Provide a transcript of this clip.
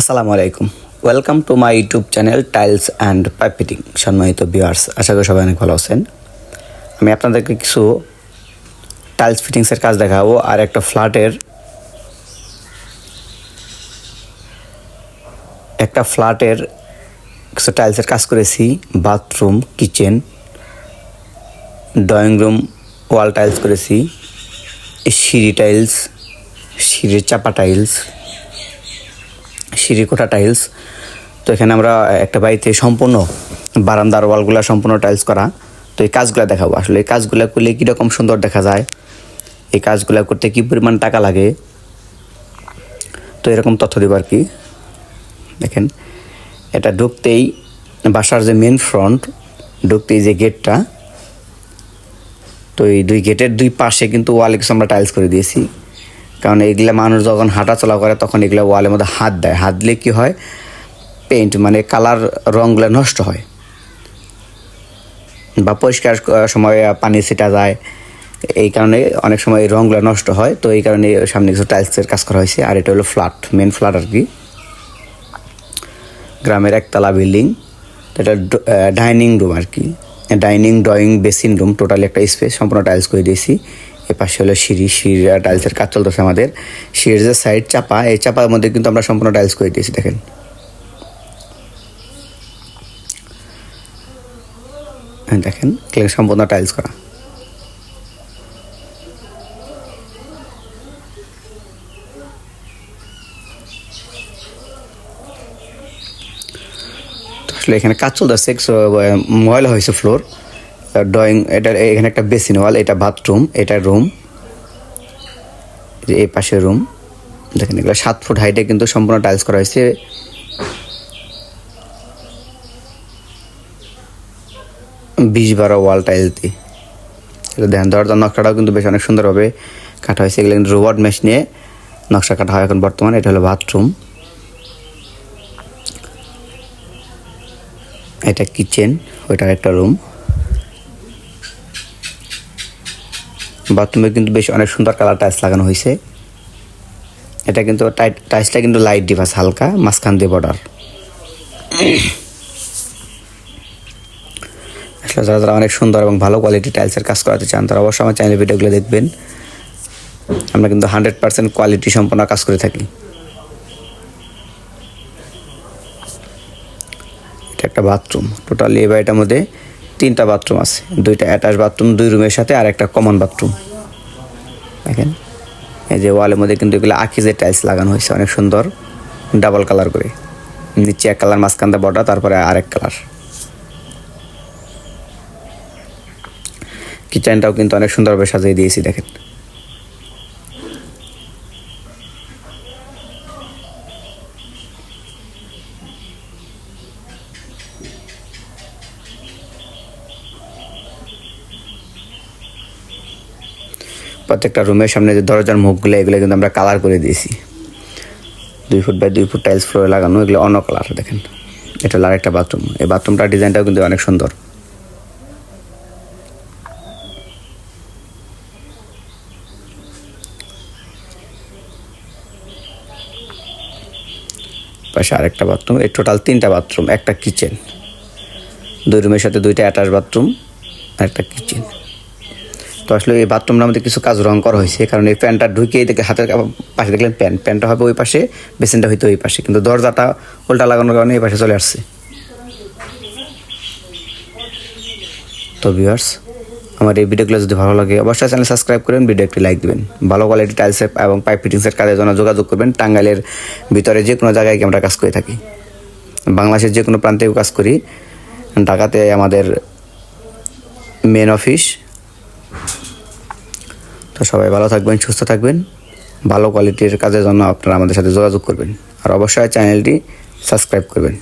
আসসালামু আলাইকুম। Welcome to my YouTube channel tiles and pipe fitting সম্মানিত ভিউয়ার্স আশা করি সবাই অনেক ভালো আছেন। আমি আপনাদেরকে কিছু টাইলস ফিটিংসের কাজ দেখাবো আর একটা ফ্ল্যাটের একটা ফ্ল্যাটের কিছু টাইলসের কাজ করেছি। Bathroom kitchen drawing room wall tiles করেছি। সিঁড়ি টাইলস সিঁড়ির চাপা টাইলস সিঁড়ি কোঠা টাইলস তো এখানে আমরা একটা বাড়িতে সম্পূর্ণ বারান্দার ওয়ালগুলো সম্পূর্ণ টাইলস করা। তো এই কাজগুলো দেখাবো। আসলে এই কাজগুলো করলে কীরকম সুন্দর দেখা যায়? এই কাজগুলো করতে কী পরিমাণ টাকা লাগে? তো এরকম তথ্য দেবো আর কি। দেখেন, এটা ঢুকতেই বাসার যে মেন ফ্রন্ট ঢুকতেই যে গেটটা তো এই দুই গেটের দুই পাশে কিন্তু ওয়ালে কিছু আমরা টাইলস করে দিয়েছি। কারণ এগুলো মানুষ যখন হাঁটা চলা করে, তখন এগুলো ওয়ালের মধ্যে হাত দেয়। হাত দিলে কী হয়? পেন্ট মানে কালার রঙগুলো নষ্ট হয়। বা পরিষ্কার সময় পানি ছিটা যায়। এই কারণে অনেক সময় এই রঙগুলো নষ্ট হয়। তো এই কারণে সামনে কিছু টাইলসের কাজ করা হয়েছে। আর এটা হলো ফ্ল্যাট মেন ফ্ল্যাট আর কি। গ্রামের একতলা বিল্ডিং। এটা ডাইনিং রুম আর কি। Dining, drawing, basin room, totally একটা স্পেস। সম্পূর্ণ টাইলস করে দিয়েছি। এ পাশে হলো সিঁড়ি সিঁড়ি টাইলসের কাজ চলতেছে আমাদের। সিঁড়ির যে সাইড চাপা এই চাপার মধ্যে কিন্তু আমরা সম্পূর্ণ টাইলস করে দিয়েছি দেখেন। হ্যাঁ, দেখেন সম্পূর্ণ টাইলস করা। আসলে এখানে কাজ চলতেছে ময়লা হয়েছে ফ্লোর ড্রয়িং এটা এখানে একটা বেসিন ওয়াল এটা বাথরুম এটা রুম যে এই পাশে রুম দেখেন এগুলো সাত ফুট হাইটে কিন্তু সম্পূর্ণ টাইলস করা হয়েছে। বিশ বারো ওয়াল টাইলস দিয়ে। এটা দেখেন দরজার নকশাটাও কিন্তু বেশ অনেক সুন্দরভাবে কাটা হয়েছে। এগুলো কিন্তু রোবট মেশ নিয়ে নকশা কাটা হয় এখন বর্তমানে, এটা হলো বাথরুম এটা কিচেন ওইটার একটা রুম বাথরুমে কিন্তু বেশ অনেক সুন্দর কালার টাইলস লাগানো হয়েছে। এটা কিন্তু টাইলসটা কিন্তু লাইট ডিভাস হালকা, মাঝখান দিয়ে বর্ডার। আসলে যারা যারা অনেক সুন্দর এবং ভালো কোয়ালিটি টাইলসের কাজ করাতে চান, তারা অবশ্যই আমার চ্যানেলের ভিডিওগুলো দেখবেন। আমরা কিন্তু হান্ড্রেড পার্সেন্ট কোয়ালিটি সম্পন্ন কাজ করে থাকি। এটা একটা বাথরুম টোটালি এই বাড়িটার মধ্যে তিনটা বাথরুম আছে, দুইটা অ্যাটাচ বাথরুম, দুই রুমের সাথে আর একটা কমন বাথরুম। দেখেন, এই যে ওয়ালের মধ্যে কিন্তু এগুলো আকিজের টাইলস লাগানো হয়েছে, অনেক সুন্দর, ডাবল কালার করে। নিচে এক কালার মাঝখানটা বড়া তারপরে আরেক কালার। কিচেনটাও কিন্তু অনেক সুন্দরভাবে সাজিয়ে দিয়েছি, দেখেন। প্রত্যেকটা রুমের সামনে যে দরজার মুখগুলো, এগুলো কিন্তু আমরা কালার করে দিয়েছি। দুই ফুট বাই দুই ফুট টাইলস ফ্লোরে লাগানো, এগুলো অন্য কালার দেখেন। এটা হলো আরেকটা বাথরুম এই বাথরুমটার ডিজাইনটাও কিন্তু অনেক সুন্দর। পাশে আরেকটা বাথরুম এই টোটাল তিনটা বাথরুম একটা কিচেন দুই রুমের সাথে দুইটা অ্যাটাচ বাথরুম একটা কিচেন তো আসলে এই বাথরুমটার মধ্যে কিছু কাজ রং করা হয়েছে, কারণ এই প্যান্টটা ঢুকিয়ে দেখে হাতের পাশে দেখলেন প্যান্ট প্যান্টটা হবে ওই পাশে বেসিনটা হয়তো ওই পাশে, কিন্তু দরজাটা উল্টা লাগানোর কারণে এই পাশে চলে আসছে। তো ভিউয়ার্স আমার এই ভিডিওগুলো যদি ভালো লাগে, অবশ্যই চ্যানেল সাবস্ক্রাইব করবেন ভিডিও একটি লাইক দিবেন। ভালো কোয়ালিটি টাইলসের এবং পাইপ ফিটিংসের কাজের জন্য যোগাযোগ করবেন। টাঙ্গাইলের ভিতরে যে কোনো জায়গায় আমরা কাজ করে থাকি। বাংলাদেশের যে কোনো প্রান্তেও কাজ করি। ঢাকাতে আমাদের মেন অফিস তো সবাই ভালো থাকবেন, সুস্থ থাকবেন। ভালো কোয়ালিটির কাজের জন্য আপনারা আমাদের সাথে যোগাযোগ করবেন। আর অবশ্যই চ্যানেলটি সাবস্ক্রাইব করবেন।